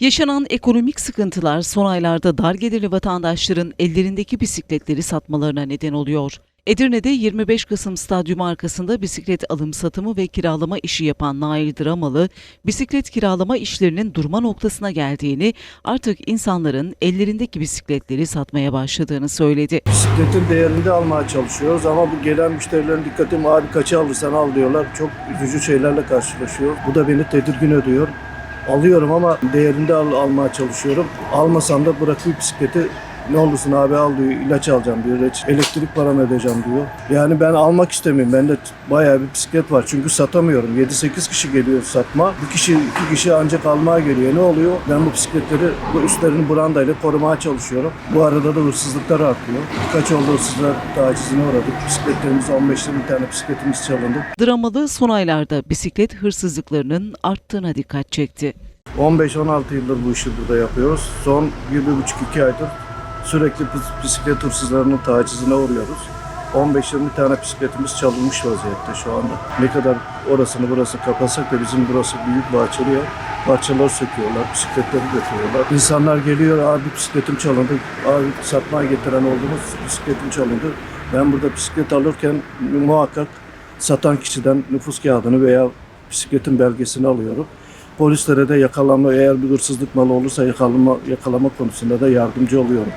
Yaşanan ekonomik sıkıntılar son aylarda dar gelirli vatandaşların ellerindeki bisikletleri satmalarına neden oluyor. Edirne'de 25 Kasım Stadyumu arkasında bisiklet alım satımı ve kiralama işi yapan Nail Dramalı, bisiklet kiralama işlerinin durma noktasına geldiğini, artık insanların ellerindeki bisikletleri satmaya başladığını söyledi. Bisikletin değerini de almaya çalışıyoruz ama bu gelen müşterilerin dikkatimi abi kaça alırsan al diyorlar. Çok üzücü şeylerle karşılaşıyor. Bu da beni tedirgin ediyor. Alıyorum ama değerini de al, almaya çalışıyorum. Almasam da bırakıp bisikleti ne olursun abi al diyor, ilaç alacağım diyor, reç- elektrik paramı ödeyeceğim diyor. Yani ben almak istemiyorum. Bende bayağı bir bisiklet var çünkü satamıyorum. 7-8 kişi geliyor satma. Bir kişi, iki kişi ancak almaya geliyor. Ne oluyor? Ben bu bisikletleri bu üstlerini brandayla korumaya çalışıyorum. Bu arada da hırsızlıklar artıyor. Birkaç oldu hırsızlar tacizine uğradık. Bisikletlerimiz 15-20 tane bisikletimiz çalındı. Dramalı son aylarda bisiklet hırsızlıklarının arttığına dikkat çekti. 15-16 yıldır bu işi burada yapıyoruz. Son 1,5-2 aydır sürekli bis- bisiklet hırsızlarının tacizine uğruyoruz. 15-20 tane bisikletimiz çalınmış vaziyette şu anda. Ne kadar orasını burasını kapatsak da bizim burası büyük bahçeliyor. Parçalar söküyorlar, bisikletleri götürüyorlar. İnsanlar geliyor, abi bisikletim çalındı, abi satmaya getiren oldunuz, bisikletim çalındı. Ben burada bisiklet alırken muhakkak satan kişiden nüfus kağıdını veya bisikletin belgesini alıyorum. Polislere de yakalama, eğer bir hırsızlık malı olursa yakalama, yakalama konusunda da yardımcı oluyorum.